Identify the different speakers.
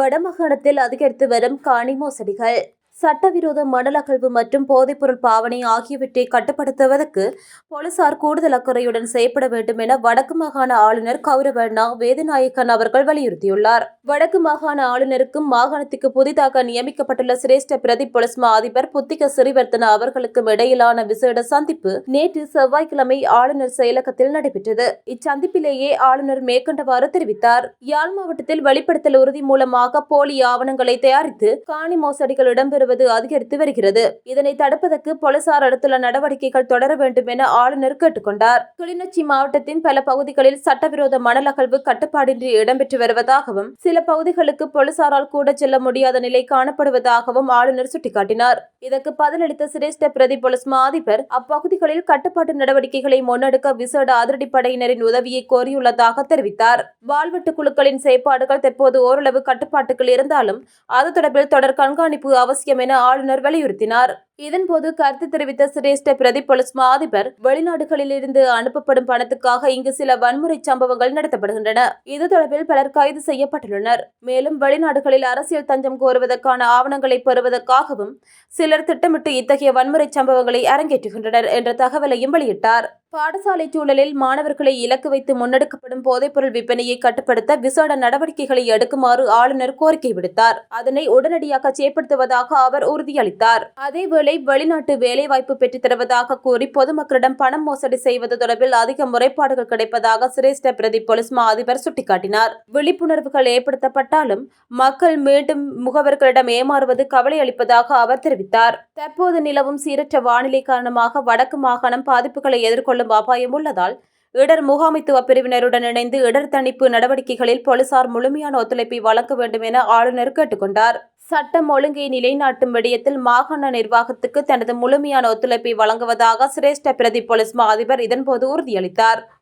Speaker 1: வடமாகாணத்தில் அதிகரித்து வரும் காணி மோசடிகள். சட்டவிரோத மணல் அகழ்வு மற்றும் போதைப்பொருள் பாவனை ஆகியவற்றை கட்டுப்படுத்துவதற்கு போலீசார் கூடுதல் அக்கறையுடன் செயற்பட வேண்டும் என வடக்கு மாகாண ஆளுநர் கௌரவ நா வேதநாயக்கன் அவர்கள் வலியுறுத்தியுள்ளார். வடக்கு மாகாண ஆளுநருக்கும் மாகாணத்துக்கு புதிதாக நியமிக்கப்பட்டுள்ள சிரேஷ்ட பிரதி போலீஸ் மா அதிபர் புத்திக சிறிவர்த்தன அவர்களுக்கும் இடையிலான விசேட சந்திப்பு நேற்று செவ்வாய்க்கிழமை ஆளுநர் செயலகத்தில் நடைபெற்றது. இச்சந்திப்பிலேயே ஆளுநர் மேற்கண்டவாறு தெரிவித்தார். யாழ் மாவட்டத்தில் வெளிப்படுத்தல் உறுதி மூலமாக போலி ஆவணங்களை தயாரித்து காணி மோசடிகள் இடம்பெறுவது அதிகரித்து வருகிறது. இதனை தடுப்பதற்கு போலீசார் எடுத்துள்ள நடவடிக்கைகள் தொடர வேண்டும் என ஆளுநர் கேட்டுக்கொண்டார். கிளிநொச்சி மாவட்டத்தின் பல பகுதிகளில் சட்டவிரோத மணல் அகழ்வு கட்டுப்பாடின்றி இடம்பெற்று வருவதாகவும் சில பகுதிகளுக்கு போலீசாரால் கூட செல்ல முடியாத நிலை காணப்படுவதாகவும் ஆளுநர் சுட்டிக்காட்டினார். இதற்கு பதிலளித்த சிரேஷ்ட பிரதி போலீஸ் மா அதிபர் அப்பகுதிகளில் கட்டுப்பாட்டு நடவடிக்கைகளை முன்னெடுக்க விசேட அதிரடிப்படையினரின் உதவியை கோரியுள்ளதாக தெரிவித்தார். வாழ்வெட்டு குழுக்களின் செயற்பாடுகள் தற்போது ஓரளவு கட்டுப்பாட்டுக்குள் இருந்தாலும் அது தொடர்பில் தொடர் கண்காணிப்பு அவசியம் என ஆளுநர் வலியுறுத்தினார் இதன்போது கருத்து தெரிவித்த சிரேஷ்ட பிரதி போலீஸ் மா அதிபர் வெளிநாடுகளிலிருந்து அனுப்பப்படும் பணத்துக்காக இங்கு சில வன்முறை சம்பவங்கள் நடத்தப்படுகின்றன. இது தொடர்பில் பலர் கைது செய்யப்பட்டுள்ளனர். மேலும் வெளிநாடுகளில் அரசியல் தஞ்சம் கோருவதற்கான ஆவணங்களை பெறுவதற்காகவும் சிலர் திட்டமிட்டு இத்தகைய வன்முறை சம்பவங்களை அரங்கேற்றுகின்றனர் என்ற தகவலையும் வெளியிட்டார். பாடசாலை சூழலில் மாணவர்களை இலக்கு வைத்து முன்னெடுக்கப்படும் போதைப்பொருள் விற்பனையை கட்டுப்படுத்த விசேட நடவடிக்கைகளை எடுக்குமாறு ஆளுநர் கோரிக்கை விடுத்தார். அதனை உடனடியாக செயற்படுத்துவதாக அவர் உறுதியளித்தார். அதேவேளை வெளிநாட்டு வேலைவாய்ப்பு பெற்றுத் தருவதாக கூறி பொதுமக்களிடம் பணம் மோசடி செய்வது தொடர்பில் அதிக முறைப்பாடுகள் கிடைப்பதாக சிரேஷ்ட பிரதி போலீஸ் மா அதிபர் சுட்டிக்காட்டினார். விழிப்புணர்வுகள் ஏற்படுத்தப்பட்டாலும் மக்கள் மீண்டும் முகவர்களிடம் ஏமாறுவது கவலை அளிப்பதாக அவர் தெரிவித்தார். தற்போது நிலவும் சீரற்ற வானிலை காரணமாக வடக்கு மாகாணம் பாதிப்புகளை எதிர்கொள்ளும் அபாயம் உள்ளதால் இடர் முகாமைத்துவ பிரிவினருடன் இணைந்து இடர் தணிப்பு நடவடிக்கைகளில் போலீசார் முழுமையான ஒத்துழைப்பை வழங்க வேண்டும் என ஆளுநர் கேட்டுக்கொண்டார். சட்டம் ஒழுங்கை நிலைநாட்டும் விடயத்தில் மாகாண நிர்வாகத்துக்கு தனது முழுமையான ஒத்துழைப்பை வழங்குவதாக சிரேஷ்ட பிரதி போலீஸ் மா அதிபர் இதன்போது உறுதியளித்தார்.